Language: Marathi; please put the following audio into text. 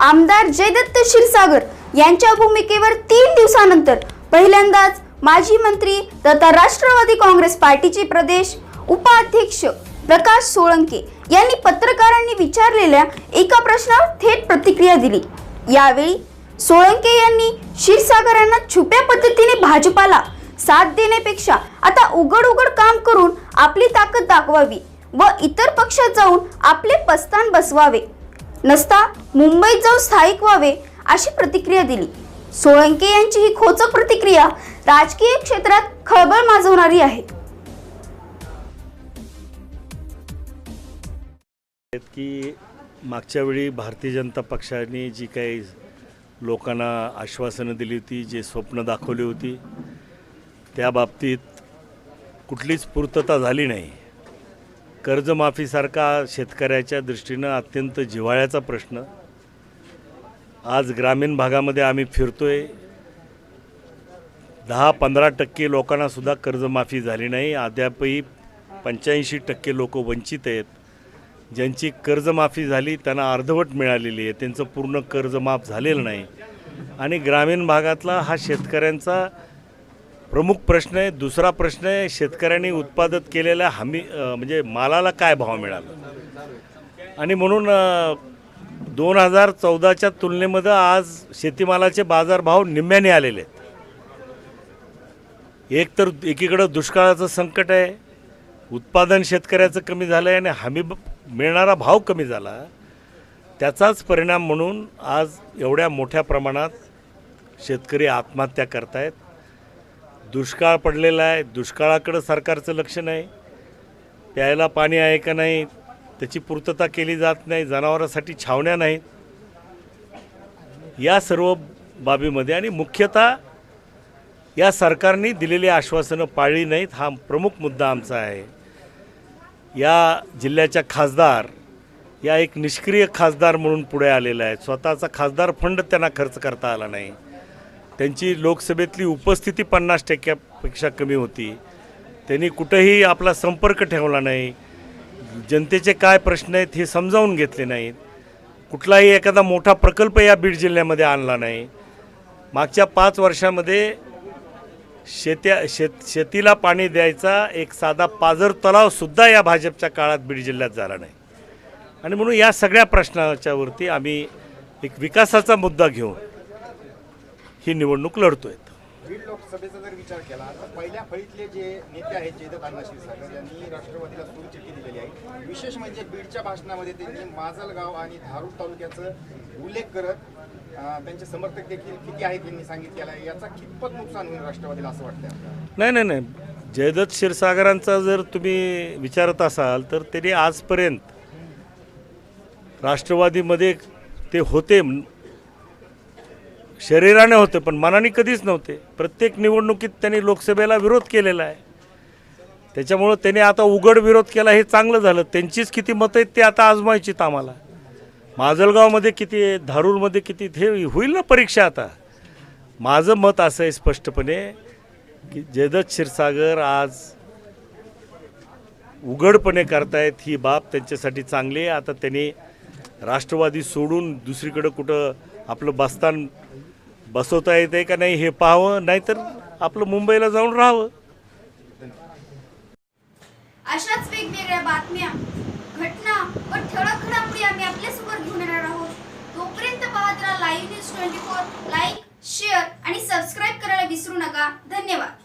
आमदार जयदत्त क्षीरसागर यांच्या भूमिकेवर तीन दिवसानंतर पहिल्यांदाच माजी मंत्री तथा राष्ट्रवादी काँग्रेस पार्टीचे प्रदेश उपाध्यक्ष प्रकाश सोळंके यांनी पत्रकारांनी विचारलेल्या एका प्रश्नावर थेट प्रतिक्रिया दिली. यावेळी सोळंके यांनी क्षीरसागरांना छुप्या पद्धतीने भाजपाला साथ देण्यापेक्षा आता उघड उघड काम करून आपली ताकद दाखवावी व इतर पक्षात जाऊन आपले पस्तान बसवावे. नसता मुंबईत जाऊन स्थायिक व्हावे अशी प्रतिक्रिया दिली. सोळंके यांची ही खोचक प्रतिक्रिया राजकीय क्षेत्रात खळबळ माजवणारी आहे. की मागच्या वेळी भारतीय जनता पक्षाने जी काही लोकांना आश्वासनं दिली होती जे स्वप्न दाखवली होती त्या बाबतीत कुठलीच पूर्तता झाली नाही. कर्जमाफीसारखा शेतकऱ्याच्या दृष्टीनं अत्यंत जिव्हाळ्याचा प्रश्न. आज ग्रामीण भागामध्ये आम्ही फिरतोय. दहा पंधरा टक्के लोकांनासुद्धा कर्जमाफी झाली नाही. अद्यापही पंच्याऐंशी टक्के लोक वंचित आहेत. ज्यांची कर्जमाफी झाली त्यांना अर्धवट मिळालेली आहे. त्यांचं पूर्ण कर्जमाफ झालेलं नाही. आणि ग्रामीण भागातला हा शेतकऱ्यांचा प्रमुख प्रश्न आहे. दुसरा प्रश्न आहे शेतकऱ्यांनी उत्पादित केलेल्या हमी म्हणजे मालाला काय भाव मिळाला? आणि म्हणून दोन हजार चौदाच्या तुलनेमध्ये आज शेतीमालाचे बाजारभाव निम्म्याने आलेले आहेत. एक तर एकीकडं दुष्काळाचं संकट आहे उत्पादन शेतकऱ्याचं कमी झालं आहे आणि हमी मिळणारा भाव कमी झाला. त्याचाच परिणाम म्हणून आज एवढ्या मोठ्या प्रमाणात शेतकरी आत्महत्या करतायत. दुष्काळ पडलेला आहे. दुष्काळाकडं सरकारचं लक्ष नाही. प्यायला पाणी आहे का नाही त्याची पूर्तता केली जात नाही जनावरांसाठी छावण्या नाहीत. या सर्व बाबीमध्ये आणि मुख्यतः या सरकारने दिलेली आश्वासनं पाळली नाहीत हा प्रमुख मुद्दा आमचा आहे. या जिल्ह्याच्या खासदार या एक निष्क्रिय खासदार म्हणून पुढे आलेला आहे. स्वतःचा खासदार फंड त्यांना खर्च करता आला नाही. त्यांची लोकसभेतली उपस्थिती पन्नास टक्क्यापेक्षा कमी होती. त्यांनी कुठंही आपला संपर्क ठेवला नाही. जनतेचे काय प्रश्न आहेत हे समजावून घेतले नाहीत. कुठलाही एखादा मोठा प्रकल्प या बीड जिल्ह्यामध्ये आणला नाही. मागच्या पाच वर्षामध्ये शेत्या शेत शेतीला पाणी द्यायचा एक साधा पाझर तलावसुद्धा या भाजपच्या काळात बीड जिल्ह्यात झाला नाही. आणि म्हणून या सगळ्या प्रश्नाच्यावरती आम्ही एक विकासाचा मुद्दा घेऊन ही निवडणूक लढतोय. बीड लोकसभेचा जर विचार केला तर पहिल्या फळीतले जे नेते आहेत जयदत्त अण्णा क्षीरसागर यांनी राष्ट्रवादीला सूर चिठ्ठी दिलेली आहे. विशेष म्हणजे बीडच्या भाषणामध्ये त्यांनी माजलगाव आणि धारूर तालुक्याचा उल्लेख करत त्यांचे समर्थक देखील किती आहेत यांनी सांगितलेलं आहे. याचा कितपत नुकसान होईल राष्ट्रवादीला असं वाटतं? नाही नाही नाही. जयदत्त क्षीरसागरांचा जर तुम्ही विचारत असाल तर त्यांनी आजपर्यंत राष्ट्रवादीमध्ये ते होते. शरीराने होते पण मनाने कधीच नव्हते. प्रत्येक निवडणुकीत त्यांनी लोकसभेला विरोध केलेला आहे. त्याच्यामुळं त्यांनी आता उघड विरोध केला हे चांगलं झालं. त्यांचीच किती मतं आहेत ते आता आजमायचीत आम्हाला. माजलगावमध्ये किती आहे धारूरमध्ये किती हे होईल ना परीक्षा आता. माझं मत असं आहे स्पष्टपणे की जयदत्त क्षीरसागर आज उघडपणे करतायत ही बाब त्यांच्यासाठी चांगली आहे. आता त्यांनी राष्ट्रवादी सोडून दुसरीकडं कुठं आपलं बस्तान बसवता येते का नाही हे पाहावं नाहीतर आपलं मुंबईला जाऊन राहावं. अशाच वेगवेगळ्या बातम्या घटना व ठळक घडामोडी आम्ही आपल्यासोबत घेऊन येणार आहोत. तोपर्यंत पाहत राहा live news twenty four. Like share आणि सबस्क्राईब करायला विसरू नका. धन्यवाद.